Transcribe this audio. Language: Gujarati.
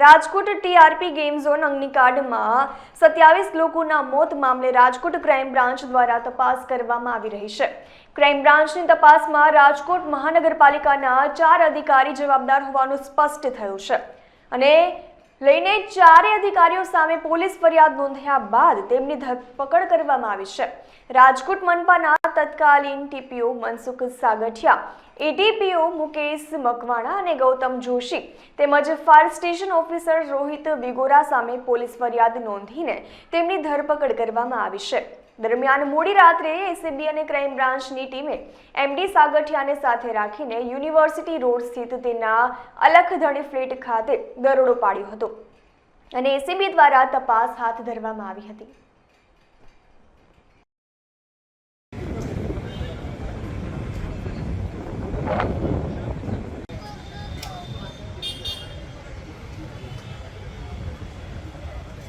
રાજકોટ ટીઆરપી ગેમ ઝોન અગ્નિકાંડમાં સત્યાવીસ લોકોના મોત મામલે રાજકોટ ક્રાઇમ બ્રાન્ચ દ્વારા તપાસ કરવામાં આવી રહી છે. ક્રાઇમ બ્રાન્ચની તપાસમાં રાજકોટ મહાનગરપાલિકાના ચાર અધિકારી જવાબદાર હોવાનું સ્પષ્ટ થયું છે. અને લઈને ચારે અધિકારીઓ સામે પોલીસ ફરિયાદ નોંધ્યા બાદ તેમની ધરપકડ કરવામાં આવી છે. રાજકોટ મનપાના તત્કાલીન ટીપીઓ મનસુખ સાગઠિયા એટીપીઓ મુકેશ મકવાણા અને ગૌતમ જોશી તેમજ fire station officer Rohit Vigora સામે પોલીસ ફરિયાદ નોંધીને તેમની ધરપકડ કરવામાં આવી છે. દરમિયાન મોડી રાત્રે એસીબી અને ક્રાઇમ બ્રાન્ચની ટીમે એમડી સાગઠિયાને સાથે રાખીને યુનિવર્સિટી રોડ સ્થિત તેના અલખધણી ફ્લેટ ખાતે દરોડો પાડ્યો હતો. અને એસીબી દ્વારા તપાસ હાથ ધરવામાં આવી હતી.